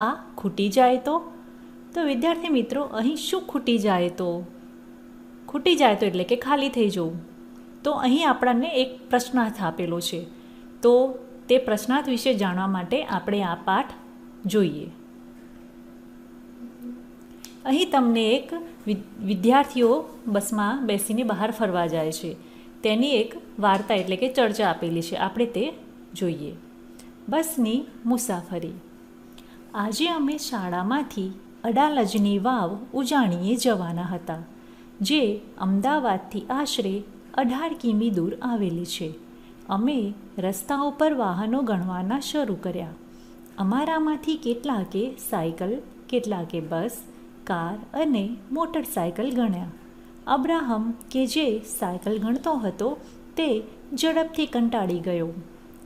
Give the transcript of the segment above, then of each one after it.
આ ખૂટી જાય તો? તો વિદ્યાર્થી મિત્રો, અહીં શું ખૂટી જાય તો? ખૂટી જાય તો એટલે કે ખાલી થઈ જવું. તો અહીં આપણને એક પ્રશ્નાર્થ આપેલો છે. તો તે પ્રશ્નાર્થ વિશે જાણવા માટે આપણે આ પાઠ જોઈએ. અહીં તમને એક વિદ્યાર્થીઓ બસમાં બેસીને બહાર ફરવા જાય છે. તેની એક વાર્તા એટલે કે ચર્ચા આપેલી છે. આપણે તે જોઈએ. બસની મુસાફરી. આજે અમે શાળામાંથી અડાલજની વાવ ઉજાણીએ જવાના હતા, જે અમદાવાદથી આશરે અઢાર કિમી દૂર આવેલી છે. અમે રસ્તા ઉપર વાહનો ગણવાના શરૂ કર્યા. અમારામાંથી કેટલાકે સાયકલ, કેટલાકે બસ, કાર અને મોટરસાયકલ ગણ્યા. અબ્રાહમ કે જે સાયકલ ગણતો હતો તે ઝડપથી કંટાળી ગયો.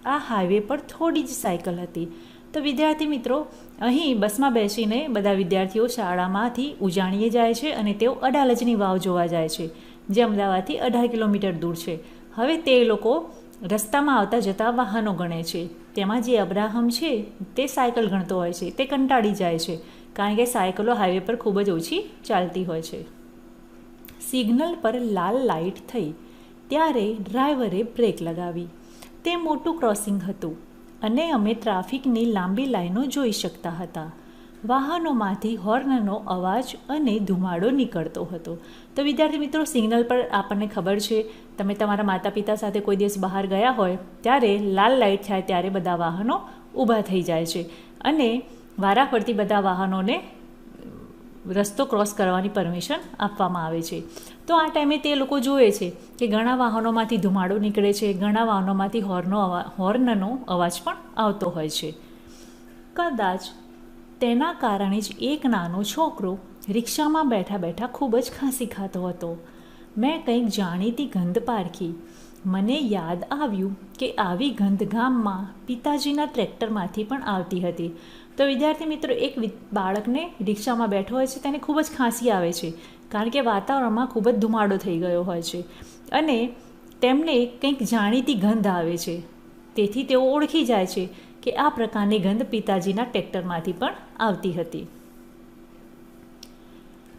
આ હાઈવે પર થોડી જ સાયકલ હતી. તો વિદ્યાર્થી મિત્રો, અહીં બસમાં બેસીને બધા વિદ્યાર્થીઓ શાળામાંથી ઉજાણીએ જાય છે અને તેઓ અડાલજની વાવ જોવા જાય છે, જે અમદાવાદથી અઢાર કિલોમીટર દૂર છે. હવે તે લોકો રસ્તામાં આવતા જતા વાહનો ગણે છે. તેમાં જે અબ્રાહમ છે, તે સાયકલ ગણતો હોય છે. તે કંટાળી જાય છે, કારણ કે સાયકલો હાઈવે પર ખૂબ જ ઓછી ચાલતી હોય છે. સિગ્નલ પર લાલ લાઇટ થઈ. ત્યારે ડ્રાઈવરે બ્રેક લગાવી. તે મોટું ક્રોસિંગ હતું. અને અમે ટ્રાફિકની લાંબી લાઈનો જોઈ શકતા હતા. વાહનોમાંથી હોર્નનો અવાજ અને ધુમાડો નીકળતો હતો. તો વિદ્યાર્થી મિત્રો, સિગ્નલ પર આપણને ખબર છે, તમે તમારા માતા પિતા સાથે કોઈ દિવસ બહાર ગયા હોય, ત્યારે લાલ લાઇટ થાય ત્યારે બધા વાહનો ઊભા થઈ જાય છે. અને વારાફરતી બધા વાહનોને રસ્તો ક્રોસ કરવાની પરમિશન આપવામાં આવે છે. તો આ ટાઈમે તે લોકો જુએ છે કે ઘણા વાહનોમાંથી ધુમાડો નીકળે છે, ઘણા વાહનોમાંથી હોર્નનો હોર્નનો અવાજ પણ આવતો હોય છે. કદાચ તેના કારણે જ એક નાનો છોકરો રિક્ષામાં બેઠા બેઠા ખૂબ જ ખાંસી ખાતો હતો. મેં કંઈક જાણીતી ગંધ પારખી. મને યાદ આવ્યું કે આવી ગંધ ગામમાં પિતાજીના ટ્રેક્ટરમાંથી પણ આવતી હતી. તો વિદ્યાર્થી મિત્રો, એક બાળકને રિક્ષામાં બેઠો હોય છે, તેને ખૂબ જ ખાંસી આવે છે, કારણ કે વાતાવરણમાં ખૂબ જ ધુમાડો થઈ ગયો હોય છે. અને તેમને કંઈક જાણીતી ગંધ આવે છે. તેથી તેઓ ઓળખી જાય છે કે આ પ્રકારની ગંધ પિતાજીના ટ્રેક્ટરમાંથી પણ આવતી હતી.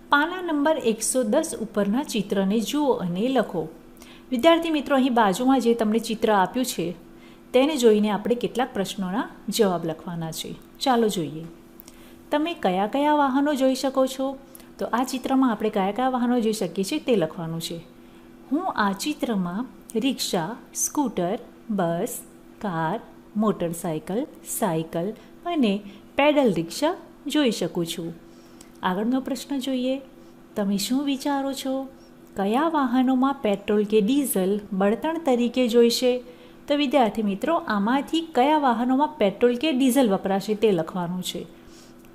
પાના નંબર એકસો દસ ઉપરના ચિત્રને જુઓ અને લખો. વિદ્યાર્થી મિત્રો, અહીં બાજુમાં જે તમને ચિત્ર આપ્યું છે તેને જોઈને આપણે કેટલાક પ્રશ્નોના જવાબ લખવાના છે. ચાલો જોઈએ. તમે કયા કયા વાહનો જોઈ શકો છો? તો આ ચિત્રમાં આપણે કયા કયા વાહનો જોઈ શકીએ છીએ તે લખવાનું છે. હું આ ચિત્રમાં rickshaw, scooter, bus, car, motorcycle, cycle અને પેડલ રિક્ષા જોઈ શકું છું. આગળનો પ્રશ્ન જોઈએ. તમે શું વિચારો છો? કયા વાહનોમાં પેટ્રોલ કે ડીઝલ બળતણ તરીકે જોઈશે? તો વિદ્યાર્થી મિત્રો, આમાંથી કયા વાહનોમાં પેટ્રોલ કે ડીઝલ વપરાશે તે લખવાનું છે.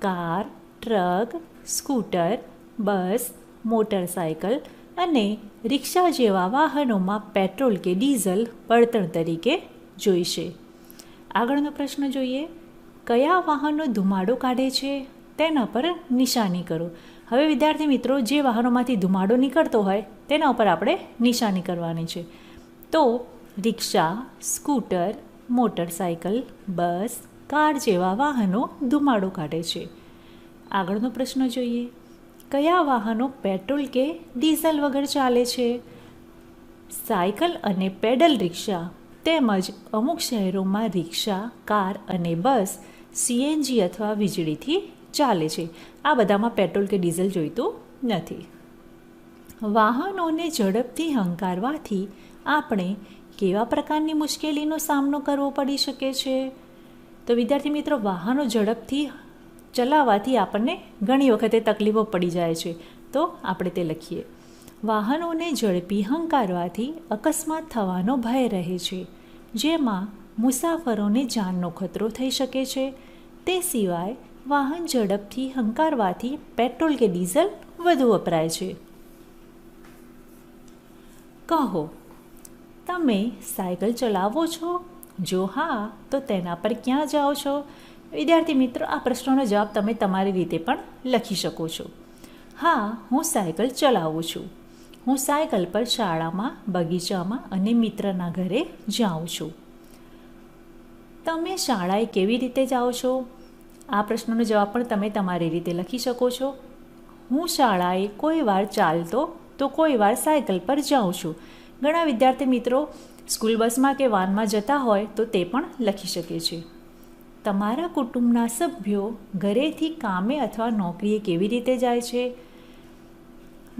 Car, truck, scooter, bus, motorcycle અને રિક્ષા જેવા વાહનોમાં પેટ્રોલ કે ડીઝલ બળતણ તરીકે જોઈશે. આગળનો પ્રશ્ન જોઈએ. કયા વાહનો ધુમાડો કાઢે છે? તેના પર નિશાની કરો. હવે વિદ્યાર્થી મિત્રો, જે વાહનોમાંથી ધુમાડો નીકળતો હોય, તેના ઉપર આપણે નિશાની કરવાની છે. તો rickshaw, scooter, motorcycle, bus, car જેવા વાહનો ધુમાડો કાઢે છે. આગળનો પ્રશ્ન જોઈએ. કયા વાહનો પેટ્રોલ કે ડીઝલ વગર ચાલે છે? સાયકલ અને પેડલ રિક્ષા તેમજ અમુક શહેરોમાં રિક્ષા, કાર અને બસ સીએનજી અથવા વીજળીથી ચાલે છે. આ બધામાં પેટ્રોલ કે ડીઝલ જોઈતું નથી. વાહનોને ઝડપથી હંકારવાથી આપણે કેવા પ્રકારની મુશ્કેલીનો સામનો કરવો પડી શકે છે? તો વિદ્યાર્થી મિત્રો, વાહનો ઝડપથી ચલાવવાથી આપણને ઘણી વખતે તકલીફો પડી જાય છે. તો આપણે તે લખીએ. વાહનોને ઝડપી હંકારવાથી અકસ્માત થવાનો ભય રહે છે, જેમાં મુસાફરોને જાનનો ખતરો થઈ શકે છે. તે સિવાય વાહન ઝડપથી હંકારવાથી પેટ્રોલ કે ડીઝલ વધુ વપરાય છે. કહો તમે સાયકલ ચલાવો છો? જો હા, તો તેના પર ક્યાં જાઓ છો? વિદ્યાર્થી મિત્રો, આ પ્રશ્નોનો જવાબ તમે તમારી રીતે પણ લખી શકો છો. હા, હું સાયકલ ચલાવું છું. હું સાયકલ પર શાળામાં, બગીચામાં અને મિત્રના ઘરે જાઉં છું. તમે શાળાએ કેવી રીતે જાઓ છો? આ પ્રશ્નનો જવાબ પણ તમે તમારી રીતે લખી શકો છો. હું શાળાએ કોઈ વાર ચાલતો, તો કોઈ વાર સાયકલ પર જાઉં છું. ઘણા વિદ્યાર્થી મિત્રો સ્કૂલ બસમાં કે વાનમાં જતા હોય તો તે પણ લખી શકે છે. તમારા કુટુંબના સભ્યો ઘરેથી કામે અથવા નોકરીએ કેવી રીતે જાય છે?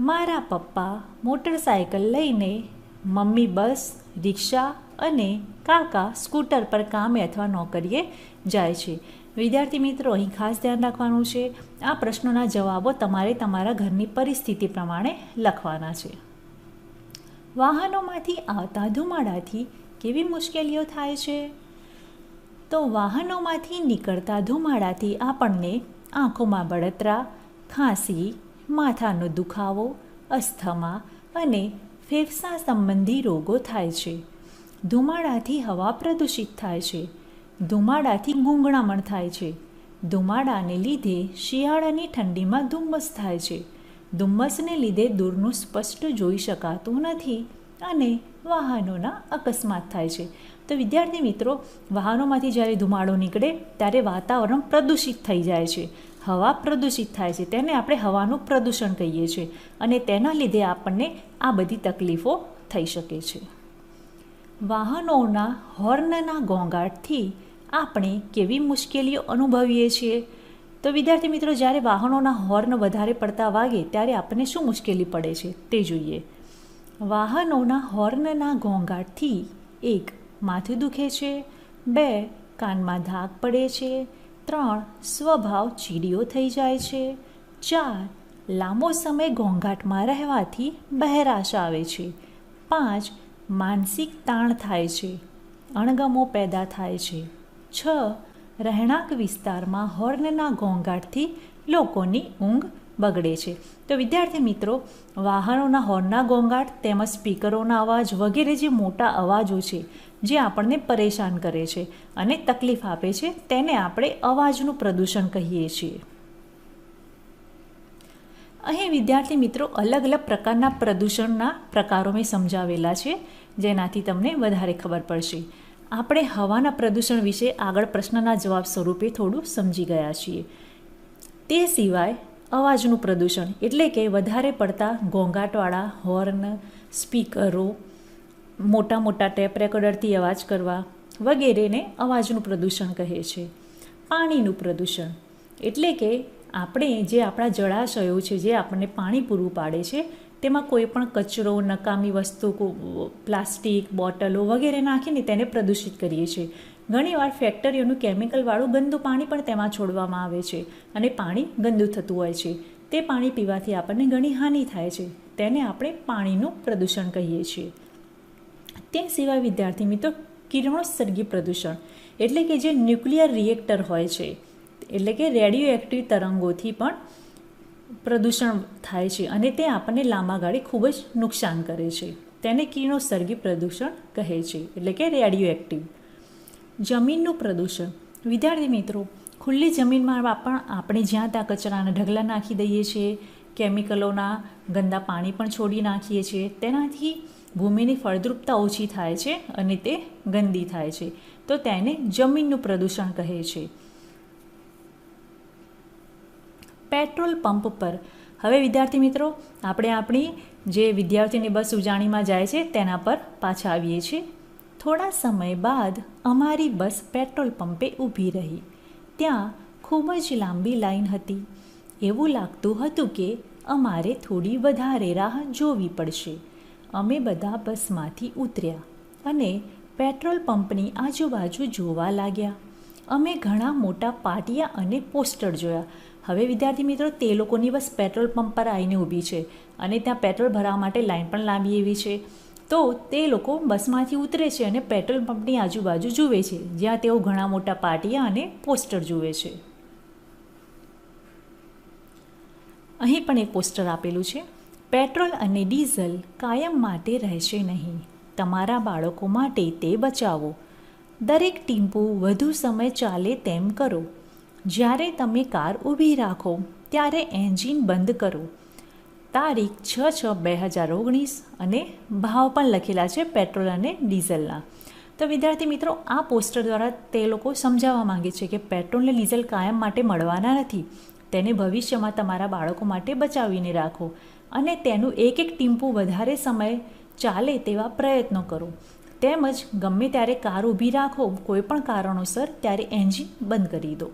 મારા પપ્પા મોટરસાયકલ લઈને મમ્મી બસ, રિક્ષા અને કાકા સ્કૂટર પર કામે અથવા નોકરીએ જાય છે. વિદ્યાર્થી મિત્રો, અહીં ખાસ ધ્યાન રાખવાનું છે. આ પ્રશ્નોના જવાબો તમારે તમારા ઘરની પરિસ્થિતિ પ્રમાણે લખવાના છે. વાહનોમાંથી આવતા ધુમાડાથી કેવી મુશ્કેલીઓ થાય છે? તો વાહનોમાંથી નીકળતા ધુમાડાથી આપણને આંખોમાં બળતરા, ખાંસી, માથાનો દુખાવો, અસ્થમા અને ફેફસા સંબંધી રોગો થાય છે. ધુમાડાથી હવા પ્રદૂષિત થાય છે. ધુમાડાથી ગૂંગણામણ થાય છે. ધુમાડાને લીધે શિયાળાની ઠંડીમાં ધુમ્મસ થાય છે. ધુમ્મસને લીધે દૂરનું સ્પષ્ટ જોઈ શકાતું નથી અને વાહનોના અકસ્માત થાય છે. તો વિદ્યાર્થી મિત્રો, વાહનોમાંથી જ્યારે ધુમાડો નીકળે, ત્યારે વાતાવરણ પ્રદૂષિત થઈ જાય છે. હવા પ્રદૂષિત થાય છે. તેને આપણે હવાનું પ્રદૂષણ કહીએ છીએ. અને તેના લીધે આપણને આ બધી તકલીફો થઈ શકે છે. વાહનોના હોર્નના ઘોંઘાટથી આપણે કેવી મુશ્કેલીઓ અનુભવીએ છીએ? તો વિદ્યાર્થી મિત્રો, જ્યારે વાહનોના હોર્ન વધારે પડતા વાગે, ત્યારે આપણને શું મુશ્કેલી પડે છે તે જોઈએ. વાહનોના હોર્નના ઘોંઘાટથી એક, માથું દુખે છે. બે, કાનમાં ધાક પડે છે. ત્રણ, સ્વભાવ ચીડિયો થઈ જાય છે. ચાર, લાંબો સમય ઘોંઘાટમાં રહેવાથી બહેરાશ આવે છે. પાંચ, માનસિક તાણ થાય છે. અણગમો પેદા થાય છે. છ રહેણાંક વિસ્તારમાં હોર્નના ઘોંઘાટથી લોકોની ઊંઘ બગડે છે. તો વિદ્યાર્થી મિત્રો, વાહનોના હોર્નના ઘોંઘાટ તેમજ સ્પીકરોના અવાજ વગેરે જે મોટા અવાજો છે, જે આપણને પરેશાન કરે છે અને તકલીફ આપે છે, તેને આપણે અવાજનું પ્રદૂષણ કહીએ છીએ. અહીં વિદ્યાર્થી મિત્રો, અલગ અલગ પ્રકારના પ્રદૂષણના પ્રકારો મેં સમજાવેલા છે, જેનાથી તમને વધારે ખબર પડશે. આપણે હવાના પ્રદૂષણ વિશે આગળ પ્રશ્નના જવાબ સ્વરૂપે થોડું સમજી ગયા છીએ. તે સિવાય અવાજનું પ્રદૂષણ એટલે કે વધારે પડતા ઘોંઘાટવાળા હોર્ન, સ્પીકરો, મોટા મોટા ટેપ રેકોર્ડરથી અવાજ કરવા વગેરેને અવાજનું પ્રદૂષણ કહે છે. પાણીનું પ્રદૂષણ એટલે કે આપણે જે આપણા જળાશયો છે જે આપણને પાણી પૂરું પાડે છે તેમાં કોઈ પણ કચરો, નકામી વસ્તુ પ્લાસ્ટિક, બોટલો વગેરે નાખીને તેને પ્રદૂષિત કરીએ છીએ. ઘણીવાર ફેક્ટરીઓનું કેમિકલવાળું ગંદુ પાણી પણ તેમાં છોડવામાં આવે છે અને પાણી ગંદુ થતું હોય છે. તે પાણી પીવાથી આપણને ઘણી હાનિ થાય છે. તેને આપણે પાણીનું પ્રદૂષણ કહીએ છીએ. તે સિવાય વિદ્યાર્થી મિત્રો, કિરણોત્સર્ગી પ્રદૂષણ, એટલે કે જે ન્યુક્લિયર રિએક્ટર હોય છે, એટલે કે રેડિયો એક્ટિવ તરંગોથી પણ પ્રદૂષણ થાય છે અને તે આપણને લાંબા ગાળે ખૂબ જ નુકસાન કરે છે. તેને કિરણોત્સર્ગી પ્રદૂષણ કહે છે, એટલે કે રેડિયો એક્ટિવ જમીનનું પ્રદૂષણ. વિદ્યાર્થી મિત્રો, ખુલ્લી જમીનમાં પણ આપણે જ્યાં ત્યાં કચરાના ઢગલા નાખી દઈએ છીએ, કેમિકલોના ગંદા પાણી પણ છોડી નાખીએ છીએ, તેનાથી ભૂમિની ફળદ્રુપતા ઓછી થાય છે અને તે ગંદી થાય છે. તો તેને જમીનનું પ્રદૂષણ કહે છે. પેટ્રોલ પંપ પર. હવે વિદ્યાર્થી મિત્રો, આપણે આપણી જે વિદ્યાર્થીની બસ ઉજાણીમાં જાય છે, તેના પર પાછા આવીએ છીએ. થોડા સમય બાદ અમારી બસ પેટ્રોલ પંપે ઊભી રહી. ત્યાં ખૂબ જ લાંબી લાઈન હતી. એવું લાગતું હતું કે અમારે થોડી વધારે રાહ જોવી પડશે. અમે બધા બસમાંથી ઉતર્યા અને પેટ્રોલ પંપની આજુબાજુ જોવા લાગ્યા. અમે ઘણા મોટા પાટિયા અને પોસ્ટર જોયા. હવે વિદ્યાર્થી મિત્રો, તે લોકોની બસ પેટ્રોલ પંપ પર આવીને ઊભી છે અને ત્યાં પેટ્રોલ ભરાવા માટે લાઈન પણ લાંબી એવી છે. તો તે લોકો બસમાંથી ઉતરે છે અને પેટ્રોલ પંપની આજુબાજુ જુએ છે, જ્યાં તેઓ ઘણા મોટા પાટિયા અને પોસ્ટર જુએ છે. અહીં પણ એક પોસ્ટર આપેલું છે, પેટ્રોલ અને ડીઝલ કાયમ માટે રહેશે નહીં. તમારા બાળકો માટે તે બચાવો. દરેક ટીમ્પુ વધુ સમય ચાલે તેમ કરો. જ્યારે તમે કાર ઊભી રાખો, ત્યારે એન્જિન બંધ કરો. તારીખ છ છ બે હજાર ઓગણીસ અને ભાવ પણ લખેલા છે પેટ્રોલ અને ડીઝલના. તો વિદ્યાર્થી મિત્રો, આ પોસ્ટર દ્વારા તે લોકો સમજાવવા માંગે છે કે પેટ્રોલ અને ડીઝલ કાયમ માટે મળવાના નથી. તેને ભવિષ્યમાં તમારા બાળકો માટે બચાવીને રાખો અને તેનું એક એક ટીમ્પુ વધારે સમય ચાલે તેવા પ્રયત્નો કરો. તેમજ ગમે ત્યારે કાર ઊભી રાખો કોઈપણ કારણોસર, ત્યારે એન્જિન બંધ કરી દો.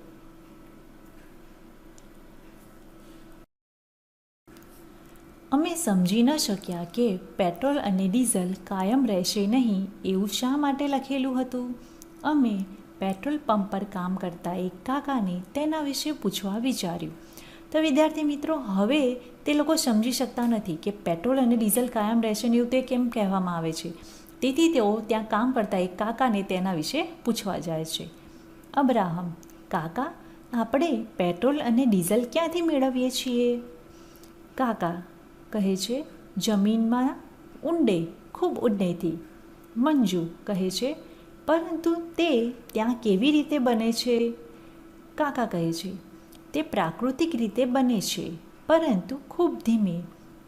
અમે સમજી ન શક્યા કે પેટ્રોલ અને ડીઝલ કાયમ રહેશે નહીં એવું શા માટે લખેલું હતું? અમે પેટ્રોલ પંપ પર કામ કરતા એક કાકાને તેના વિશે પૂછવા વિચાર્યું. તો વિદ્યાર્થી મિત્રો, હવે તે લોકો સમજી શકતા નથી કે પેટ્રોલ અને ડીઝલ કાયમ રહેશે ને એવું તે કેમ કહેવામાં આવે છે. તેથી તેઓ ત્યાં કામ કરતા એક કાકાને તેના વિશે પૂછવા જાય છે. અબ્રાહમ, કાકા, આપણે પેટ્રોલ અને ડીઝલ ક્યાંથી મેળવીએ છીએ? કાકા કહે છે, જમીનમાં ઊંડે, ખૂબ ઊંડેથી. મંજુ કહે છે, પરંતુ તે ત્યાં કેવી રીતે બને છે? કાકા કહે છે, તે પ્રાકૃતિક રીતે બને છે, પરંતુ ખૂબ ધીમે.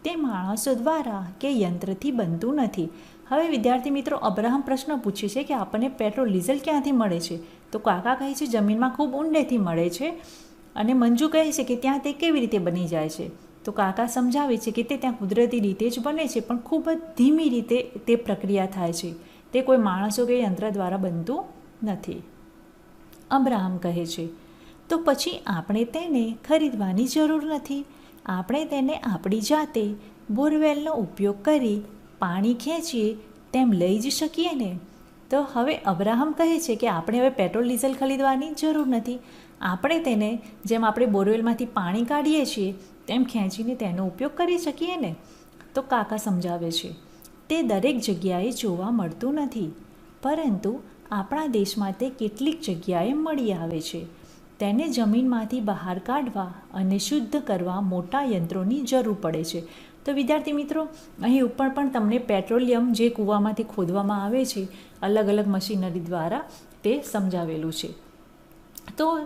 તે માણસો દ્વારા કે યંત્રથી બનતું નથી. હવે વિદ્યાર્થી મિત્રો, અબ્રાહમ પ્રશ્ન પૂછે છે કે આપણને પેટ્રોલ, ડીઝલ ક્યાંથી મળે છે? તો કાકા કહે છે, જમીનમાં ખૂબ ઊંડેથી મળે છે. અને મંજુ કહે છે કે ત્યાં તે કેવી રીતે બની જાય છે? તો કાકા સમજાવે છે કે તે ત્યાં કુદરતી રીતે જ બને છે, પણ ખૂબ જ ધીમી રીતે તે પ્રક્રિયા થાય છે. તે કોઈ માણસો કે યંત્ર દ્વારા બનતું નથી. અબ્રાહમ કહે છે, તો પછી આપણે તેને ખરીદવાની જરૂર નથી. આપણે તેને આપણી જાતે બોરવેલનો ઉપયોગ કરી પાણી ખેંચીએ તેમ લઈ જ શકીએ ને. તો હવે અબ્રાહમ કહે છે કે આપણે હવે પેટ્રોલ, ડીઝલ ખરીદવાની જરૂર નથી. આપણે તેને, જેમ આપણે બોરવેલમાંથી પાણી કાઢીએ છીએ તેમ ખેંચીને તેનો ઉપયોગ કરી શકીએ ને? તો કાકા સમજાવે છે, તે દરેક જગ્યાએ જોવા મળતું નથી, પરંતુ આપણા દેશમાં તે કેટલીક જગ્યાએ મળી આવે છે. તેને જમીનમાંથી બહાર કાઢવા અને શુદ્ધ કરવા મોટા યંત્રોની જરૂર પડે છે. તો વિદ્યાર્થી મિત્રો, અહીં ઉપર પણ તમને પેટ્રોલિયમ જે કૂવામાંથી ખોદવામાં આવે છે, અલગ અલગ મશીનરી દ્વારા તે સમજાવેલું છે. તો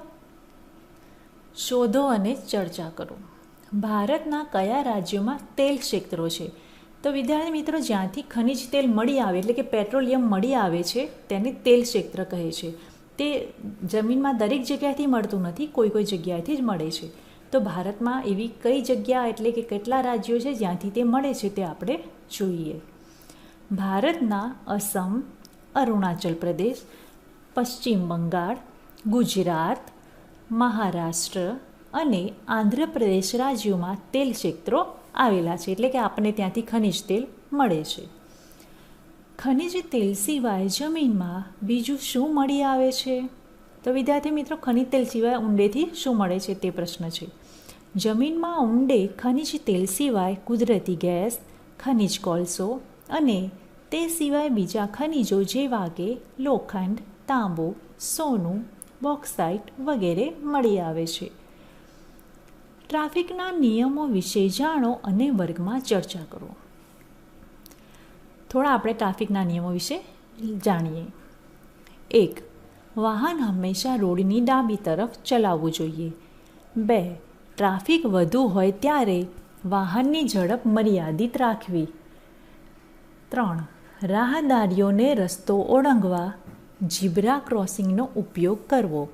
શોધો અને ચર્ચા કરો. ભારતના કયા રાજ્યોમાં તેલ ક્ષેત્રો છે? તો વિદ્યાર્થી મિત્રો, જ્યાંથી ખનિજ તેલ મળી આવે, એટલે કે પેટ્રોલિયમ મળી આવે છે, તેને તેલ ક્ષેત્ર કહે છે. તે જમીનમાં દરેક જગ્યાએથી મળતું નથી, કોઈ કોઈ જગ્યાએથી જ મળે છે. તો ભારતમાં એવી કઈ જગ્યા એટલે કે કેટલા રાજ્યો છે જ્યાંથી તે મળે છે તે આપણે જોઈએ. ભારતના અસમ, અરુણાચલ પ્રદેશ, પશ્ચિમ બંગાળ, ગુજરાત, મહારાષ્ટ્ર અને આંધ્રપ્રદેશ રાજ્યોમાં તેલ ક્ષેત્રો આવેલા છે. એટલે કે આપણને ત્યાંથી ખનિજ તેલ મળે છે. ખનિજ તેલ સિવાય જમીનમાં બીજું શું મળી આવે છે? તો વિદ્યાર્થી મિત્રો, ખનિજ તેલ સિવાય ઊંડેથી શું મળે છે તે પ્રશ્ન છે. જમીનમાં ઊંડે ખનિજ તેલ સિવાય કુદરતી ગેસ, ખનિજ કોલસો અને તે સિવાય બીજા ખનિજો જેવા કે લોખંડ, તાંબુ, સોનું, બોક્સાઇટ વગેરે મળી આવે છે. ટ્રાફિકના નિયમો વિશે જાણો અને વર્ગમાં ચર્ચા કરો. થોડા આપણે ટ્રાફિકના નિયમો વિશે જાણીએ. એક, વાહન હંમેશા રોડની ડાબી તરફ ચલાવવું જોઈએ. બે, ટ્રાફિક વધુ હોય ત્યારે વાહનની ઝડપ મર્યાદિત રાખવી. ત્રણ, રાહદારીઓને રસ્તો ઓળંગવા જીબ્રા ક્રોસિંગનો ઉપયોગ કરવો.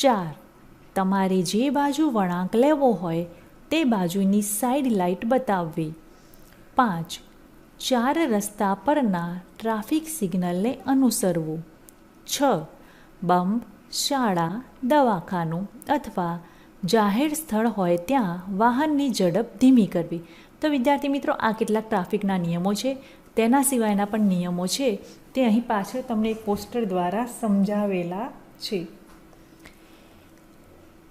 ચાર તમારે જે બાજુ વળાંક લેવો હોય તે બાજુની સાઈડ લાઇટ બતાવવી. પાંચ, ચાર રસ્તા પરના ટ્રાફિક સિગ્નલને અનુસરવું. છ બંબ શાળા, દવાખાનું અથવા જાહેર સ્થળ હોય ત્યાં વાહનની ઝડપ ધીમી કરવી. તો વિદ્યાર્થી મિત્રો, આ કેટલાક ટ્રાફિકના નિયમો છે. તેના સિવાયના પણ નિયમો છે. તે અહીં પાછળ તમને એક પોસ્ટર દ્વારા સમજાવેલા છે.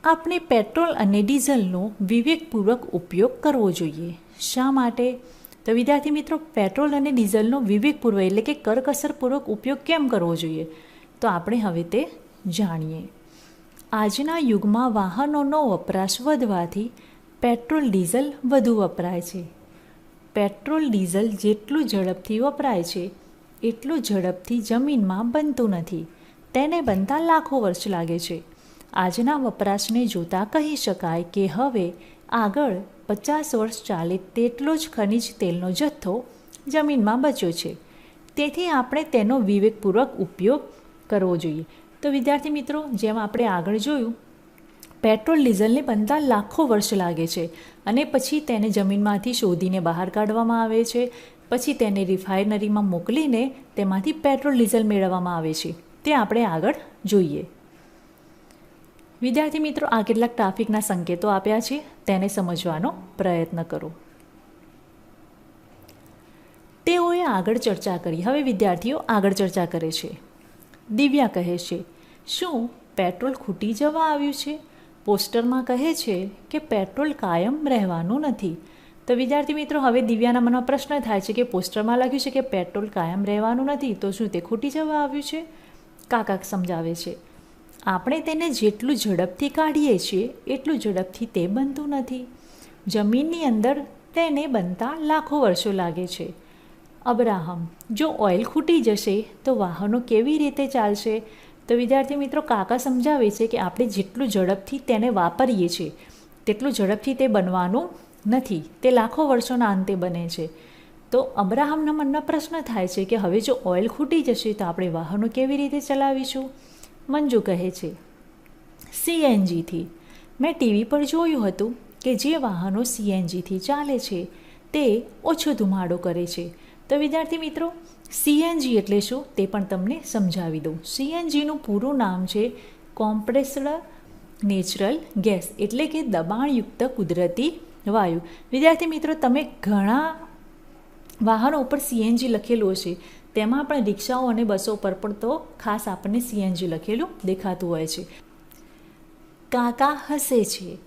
આપણે પેટ્રોલ અને ડીઝલનો વિવેકપૂર્વક ઉપયોગ કરવો જોઈએ. શા માટે? તો વિદ્યાર્થી મિત્રો, પેટ્રોલ અને ડીઝલનો વિવેકપૂર્વક એટલે કે કરકસરપૂર્વક ઉપયોગ કેમ કરવો જોઈએ? તો આપણે હવે તે જાણીએ. આજના યુગમાં વાહનોનો વપરાશ વધવાથી પેટ્રોલ ડીઝલ વધુ વપરાય છે. પેટ્રોલ ડીઝલ જેટલું ઝડપથી વપરાય છે, એટલું ઝડપથી જમીનમાં બનતું નથી. તેને બનતા લાખો વર્ષ લાગે છે. આજના વપરાશને જોતાં કહી શકાય કે હવે આગળ પચાસ વર્ષ ચાલે તેટલો જ ખનિજ તેલનો જથ્થો જમીનમાં બચ્યો છે. તેથી આપણે તેનો વિવેકપૂર્વક ઉપયોગ કરવો જોઈએ. તો વિદ્યાર્થી મિત્રો, જેમ આપણે આગળ જોયું, પેટ્રોલ ડીઝલને બનતા લાખો વર્ષ લાગે છે અને પછી તેને જમીનમાંથી શોધીને બહાર કાઢવામાં આવે છે. પછી તેને રિફાઇનરીમાં મોકલીને તેમાંથી પેટ્રોલ ડીઝલ મેળવવામાં આવે છે. તે આપણે આગળ જોઈએ. વિદ્યાર્થી મિત્રો, આ કેટલાક ટ્રાફિકના સંકેતો આપ્યા છે. તેને સમજવાનો પ્રયત્ન કરો. તેઓએ આગળ ચર્ચા કરી. હવે વિદ્યાર્થીઓ આગળ ચર્ચા કરે છે. દિવ્યા કહે છે, શું પેટ્રોલ ખૂટી જવા આવ્યું છે? પોસ્ટરમાં કહે છે કે પેટ્રોલ કાયમ રહેવાનું નથી. તો વિદ્યાર્થી મિત્રો, હવે દિવ્યાના મનમાં પ્રશ્ન થાય છે કે પોસ્ટરમાં લખ્યું છે કે પેટ્રોલ કાયમ રહેવાનું નથી, તો શું તે ખૂટી જવા આવ્યું છે? કાકા સમજાવે છે આપણે તેને જેટલું ઝડપથી કાઢીએ છીએ, એટલું ઝડપથી તે બનતું નથી. જમીનની અંદર તેને બનતા લાખો વર્ષો લાગે છે. અબ્રાહમ, જો ઓઇલ ખૂટી જશે, તો વાહનો કેવી રીતે ચાલશે? તો વિદ્યાર્થી મિત્રો, કાકા સમજાવે છે કે આપણે જેટલું ઝડપથી તેને વાપરીએ છીએ, તેટલું ઝડપથી તે બનવાનું નથી. તે લાખો વર્ષોના અંતે બને છે. તો અબ્રાહમના મનમાં પ્રશ્ન થાય છે કે હવે જો ઓઇલ ખૂટી જશે, તો આપણે વાહનો કેવી રીતે ચલાવીશું? મંજુ કહે છે સીએનજીથી મેં ટીવી પર જોયું હતું કે જે વાહનો સીએનજીથી ચાલે છે, તે ઓછો ધુમાડો કરે છે. તો વિદ્યાર્થી મિત્રો સીએનજી એટલે શું? તે પણ તમને સમજાવી દઉં. સીએનજીનું પૂરું નામ છે કોમ્પ્રેસ્ડ નેચરલ ગેસ, એટલે કે દબાણયુક્ત કુદરતી વાયુ. વિદ્યાર્થી મિત્રો, તમે ઘણા વાહનો ઉપર સીએનજી લખેલું હશે. તેમાં પણ રિક્ષાઓ અને બસો પર પણ તો ખાસ આપણને સીએનજી લખેલું દેખાતું હોય છે. કાકા હસે છે.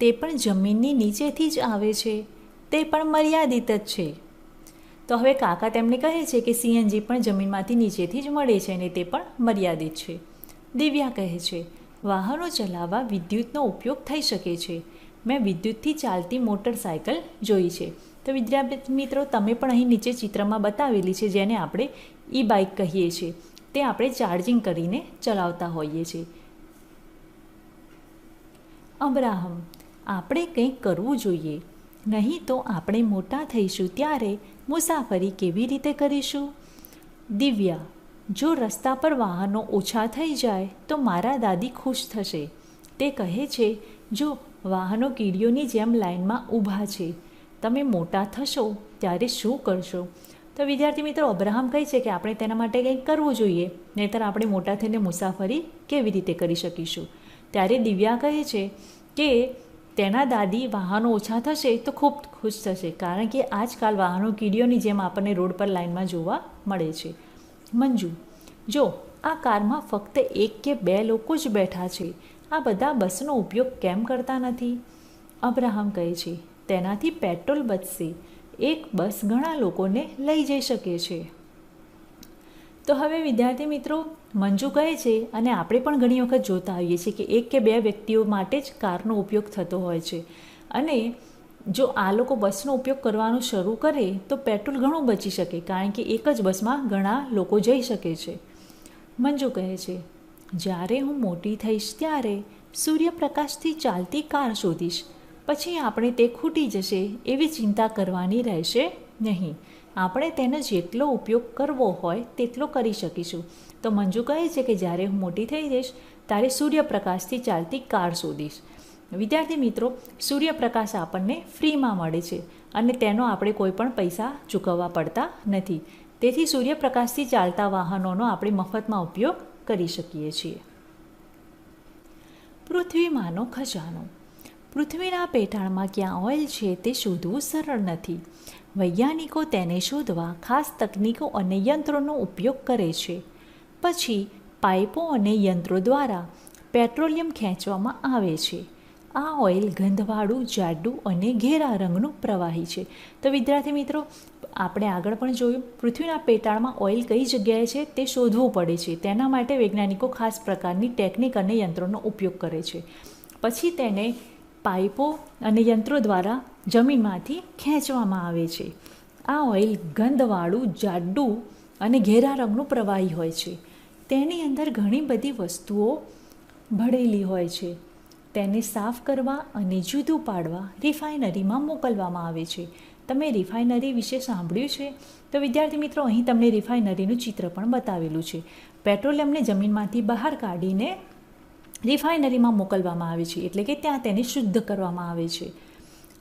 તે પણ જમીનની નીચેથી જ આવે છે. તે પણ મર્યાદિત જ છે. તો હવે કાકા તેમને કહે છે કે સીએનજી પણ જમીનમાંથી નીચેથી જ મળે છે અને તે પણ મર્યાદિત છે. દિવ્યા કહે છે, વાહનો ચલાવવા વિદ્યુતનો ઉપયોગ થઈ શકે છે. મેં વિદ્યુતથી ચાલતી મોટરસાયકલ જોઈ છે. તો વિદ્યાર્થી મિત્રો, તમે પણ અહીં નીચે ચિત્રમાં બતાવેલી છે જેને આપણે ઈ બાઇક કહીએ છીએ. તે આપણે ચાર્જિંગ કરીને ચલાવતા હોઈએ છીએ. અબ્રાહમ, આપણે કંઈક કરવું જોઈએ. નહીં તો આપણે મોટા થઈશું ત્યારે મુસાફરી કેવી રીતે કરીશું? દિવ્યા, જો રસ્તા પર વાહનો ઓછા થઈ જાય તો મારા દાદી ખુશ થશે. તે કહે છે, જો વાહનો કીડીઓની જેમ લાઇનમાં ઊભા છે તમે મોટા થશો ત્યારે શું કરશો? તો વિદ્યાર્થી મિત્રો, અબ્રાહમ કહે છે કે આપણે તેના માટે કંઈક કરવું જોઈએ, નહીંતર આપણે મોટા થઈને મુસાફરી કેવી રીતે કરી શકીશું? ત્યારે દિવ્યા કહે છે કે તેના દાદી વાહનો ઓછા થશે તો ખૂબ ખુશ થશે, કારણ કે આજકાલ વાહનો કીડીઓની જેમ આપણને રોડ પર લાઇનમાં જોવા મળે છે. મંજુ, જો આ કારમાં ફક્ત એક કે બે લોકો જ બેઠા છે, આ બધા બસનો ઉપયોગ કેમ કરતા નથી? અબ્રાહમ કહે છે તેનાથી પેટ્રોલ બચશે. એક બસ ઘણા લોકોને લઈ જઈ શકે છે. તો હવે વિદ્યાર્થી મિત્રો, મંજુ કહે છે અને આપણે પણ ઘણી વખત જોતા આવીએ છીએ કે એક કે બે વ્યક્તિઓ માટે જ કારનો ઉપયોગ થતો હોય છે. અને જો આ લોકો બસનો ઉપયોગ કરવાનું શરૂ કરે, તો પેટ્રોલ ઘણું બચી શકે કારણ કે એક જ બસમાં ઘણા લોકો જઈ શકે છે. મંજુ કહે છે, જ્યારે હું મોટી થઈશ ત્યારે સૂર્યપ્રકાશથી ચાલતી કાર શોધીશ. પછી આપણે તે ખૂટી જશે એવી ચિંતા કરવાની રહેશે નહીં. આપણે તેનો જેટલો ઉપયોગ કરવો હોય તેટલો કરી શકીશું. તો મંજુ કહે છે કે જ્યારે હું મોટી થઈ જઈશ, ત્યારે સૂર્યપ્રકાશથી ચાલતી કાર શોધીશ. વિદ્યાર્થી મિત્રો, સૂર્યપ્રકાશ આપણને ફ્રીમાં મળે છે અને તેનો આપણે કોઈ પણ પૈસા ચૂકવવા પડતા નથી. તેથી સૂર્યપ્રકાશથી ચાલતા વાહનોનો આપણે મફતમાં ઉપયોગ કરી શકીએ છીએ. પૃથ્વીમાંનો ખજાનો. પૃથ્વીના પેટાળમાં ક્યાં ઓઇલ છે તે શોધવું સરળ નથી. વૈજ્ઞાનિકો તેને શોધવા ખાસ તકનીકો અને યંત્રોનો ઉપયોગ કરે છે. પછી પાઇપો અને યંત્રો દ્વારા પેટ્રોલિયમ ખેંચવામાં આવે છે. આ ઓઇલ ગંધવાળું, જાડું અને ઘેરા રંગનું પ્રવાહી છે. તો વિદ્યાર્થી મિત્રો, આપણે આગળ પણ જોયું, પૃથ્વીના પેટાળમાં ઓઇલ કઈ જગ્યાએ છે તે શોધવું પડે છે. તેના માટે વૈજ્ઞાનિકો ખાસ પ્રકારની ટેકનિક અને યંત્રોનો ઉપયોગ કરે છે. પછી તેને પાઇપો અને યંત્રો દ્વારા જમીનમાંથી ખેંચવામાં આવે છે. આ ઓઇલ ગંધવાળું, જાડું અને ઘેરા રંગનું પ્રવાહી હોય છે. તેની અંદર ઘણી બધી વસ્તુઓ ભળેલી હોય છે. તેને સાફ કરવા અને જુદું પાડવા રિફાઇનરીમાં મોકલવામાં આવે છે. તમે રિફાઇનરી વિશે સાંભળ્યું છે? તો વિદ્યાર્થી મિત્રો, અહીં તમને રિફાઇનરીનું ચિત્ર પણ બતાવેલું છે. પેટ્રોલિયમને જમીનમાંથી બહાર કાઢીને રિફાઇનરીમાં મોકલવામાં આવે છે. એટલે કે ત્યાં તેને શુદ્ધ કરવામાં આવે છે.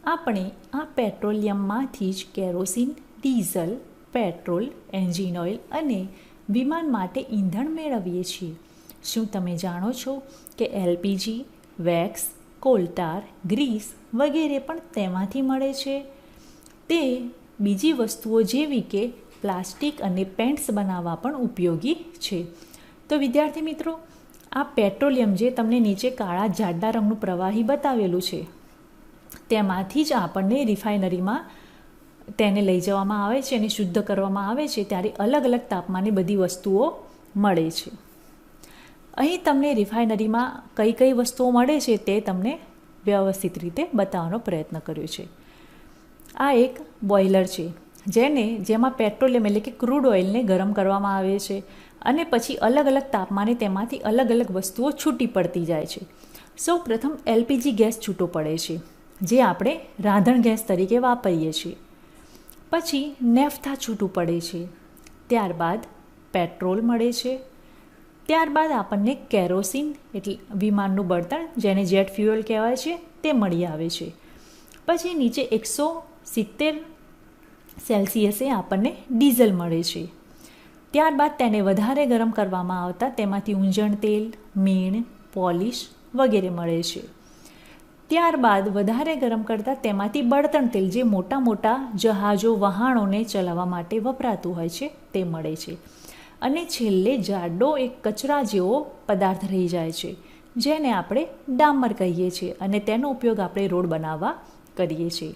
આપણે આ પેટ્રોલિયમમાંથી જ kerosene, diesel, petrol, engine oil અને વિમાન માટે ઈંધણ મેળવીએ છીએ. શું તમે જાણો છો કે એલપીજી, વેક્સ કોલટાર ગ્રીસ વગેરે પણ તેમાંથી મળે છે? તે બીજી વસ્તુઓ જેવી કે પ્લાસ્ટિક અને પેન્ટ્સ બનાવવા પણ ઉપયોગી છે. તો વિદ્યાર્થી મિત્રો આ પેટ્રોલિયમ જે તમને નીચે કાળા જાડા રંગનું પ્રવાહી બતાવેલું છે, તેમાંથી જ આપણને રિફાઇનરીમાં તેને લઈ જવામાં આવે છે અને શુદ્ધ કરવામાં આવે છે ત્યારે અલગ અલગ તાપમાને બધી વસ્તુઓ મળે છે. અહીં તમને રિફાઇનરીમાં કઈ કઈ વસ્તુઓ મળે છે તે તમને વ્યવસ્થિત રીતે બતાવવાનો પ્રયત્ન કર્યો છે. આ એક બોઇલર છે, જેને, જેમાં પેટ્રોલિયમ એટલે કે ક્રૂડ ઓઇલને ગરમ કરવામાં આવે છે. અને પછી અલગ અલગ તાપમાને તેમાંથી અલગ અલગ વસ્તુઓ છૂટી પડતી જાય છે. સૌ પ્રથમ એલપીજી ગેસ છૂટો પડે છે, જે આપણે રાંધણ ગેસ તરીકે વાપરીએ છીએ. પછી નેફથા છૂટું પડે છે, ત્યારબાદ પેટ્રોલ મળે છે. ત્યારબાદ આપણને કેરોસીન, એટલે વિમાનનું બળતણ, જેને જેટ ફ્યુઅલ કહેવાય છે, તે મળી આવે છે. પછી નીચે એકસો સિત્તેર સેલ્સિયસે આપણને ડીઝલ મળે છે. ત્યારબાદ તેને વધારે ગરમ કરવામાં આવતા તેમાંથી ઊંજણ તેલ, મીણ, પોલિશ વગેરે મળે છે. ત્યારબાદ વધારે ગરમ કરતાં તેમાંથી બળતણ તેલ જે મોટા મોટા જહાજો વહાણોને ચલાવવા માટે વપરાતું હોય છે, તે મળે છે. અને છેલ્લે જાડો એક કચરા જેવો પદાર્થ રહી જાય છે, જેને આપણે ડામર કહીએ છીએ અને તેનો ઉપયોગ આપણે રોડ બનાવવા કરીએ છીએ.